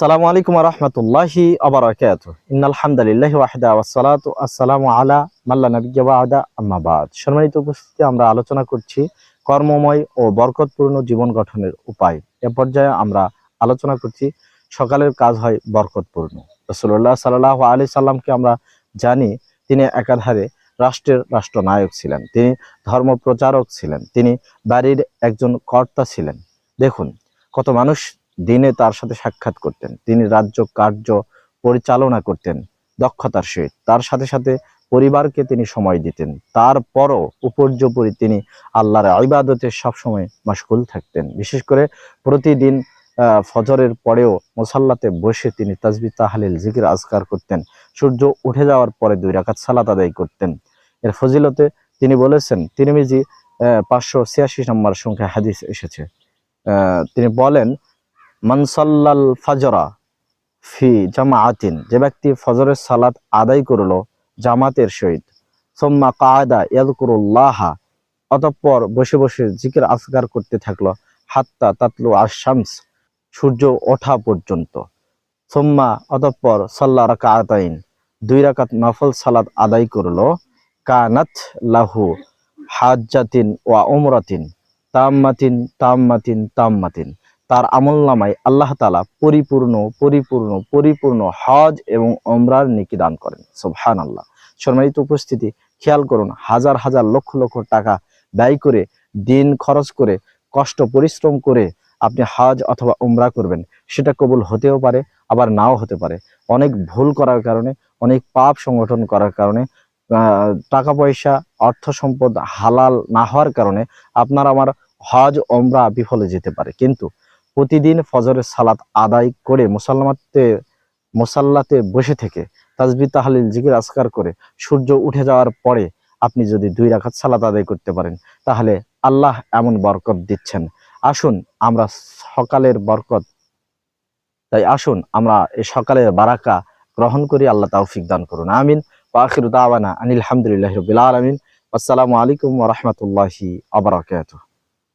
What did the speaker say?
আসসালামু আলাইকুম রহমতুল্লাহি আবরাকাত ইন্নাল হামদুলিল্লাহি ওয়াহদা ওয়াসসালাতু আসসালামু আলা মাল্লা নাবিয়্যা বাদা, আম্মা বাদ। সম্মানিত উপস্থিতি আমরা আলোচনা করছি কর্মময় ও বরকতপূর্ণ জীবন গঠনের উপায়। এ পর্যায়ে আমরা আলোচনা করছি সকালের কাজ হয় বরকতপূর্ণ। রাসূলুল্লাহ সাল্লাল্লাহু আলাইহি সাল্লামকে আমরা জানি, তিনি একাধারে রাষ্ট্রের রাষ্ট্রনায়ক ছিলেন, তিনি ধর্ম প্রচারক ছিলেন, তিনি বাড়ির একজন কর্তা ছিলেন। দেখুন, কত মানুষ দিনে তার সাথে সাক্ষাৎ করতেন। তিনি রাজ্য কার্য পরিচালনা করতেন দক্ষতার সহিত। তার সাথে সাথে পরিবারকে তিনি সময় দিতেন। তারপরও উপর্যপরি তিনি আল্লাহর ইবাদতে সবসময় মশগুল থাকতেন। বিশেষ করে প্রতিদিন ফজরের পরেও মোসাল্লাতে বসে তিনি তাজবি তাহালিল জিকির আজকার করতেন। সূর্য উঠে যাওয়ার পরে দুই রাকাত সালাত আদায় করতেন। এর ফজিলতে তিনি বলেছেন তিনি তিরমিজি পাঁচশো ছিয়াশি নম্বর সংখ্যা হাদিস এসেছে। তিনি বলেন মানসাল্লাল ফাজরা ফি জামাআতিন। যে ব্যক্তি ফজরের সালাত আদায় করল জামাতের সহিত, সোম্মা কায়দা ইয়াদকুরুল্লাহা অতঃপর বসে বসে জিকির আসগার করতে থাকল, হাত্তা তাতলু আশামস সূর্য ওঠা পর্যন্ত। সোম্মা অতঃপর সাল্লা রাকাতাইন, দুই রাকাত নফল সালাত আদায় করল, কানাত লাহু হাজ্জাতিন ওয়া উমরাতিন, তাম্মাতিন তাম্মাতিন তাম্মাতিন। তার আমল নামায় আল্লাহ তালা পরিপূর্ণ পরিপূর্ণ পরিপূর্ণ হজ এবং অমরার নিকি দান করেন। সোহান আল্লাহ সম্মানিত উপস্থিতি, খেয়াল করুন, হাজার হাজার লক্ষ লক্ষ টাকা ব্যয় করে, দিন খরচ করে, কষ্ট পরিশ্রম করে আপনি হজ অথবা উমরা করবেন, সেটা কবুল হতেও পারে, আবার নাও হতে পারে। অনেক ভুল করার কারণে, অনেক পাপ সংগঠন করার কারণে টাকা পয়সা, অর্থ সম্পদ হালাল না হওয়ার কারণে আপনার আমার হজ ওমরা বিফলে যেতে পারে। কিন্তু প্রতিদিন ফজরের সালাত আদায় করে মুসাল্লামাতে, মুসাল্লাতে বসে থেকে তাজবি তাহালিল জিকির আসকার করে সূর্য উঠে যাওয়ার পরে আপনি যদি দুই রাখাত সালাত আদায় করতে পারেন, তাহলে আল্লাহ এমন বরকত দিচ্ছেন। আসুন আমরা সকালের বরকত, তাই আসুন আমরা এই সকালের বারাকা গ্রহণ করি, আল্লাহ তৌফিক দান করুন। আমিন। ওয়াখিরু আনিল হামদুলিল্লাহি রাব্বিল আলামিন। আসসালামু আলাইকুম রাহমাতুল্লাহি ওয়া বারাকাতুহু।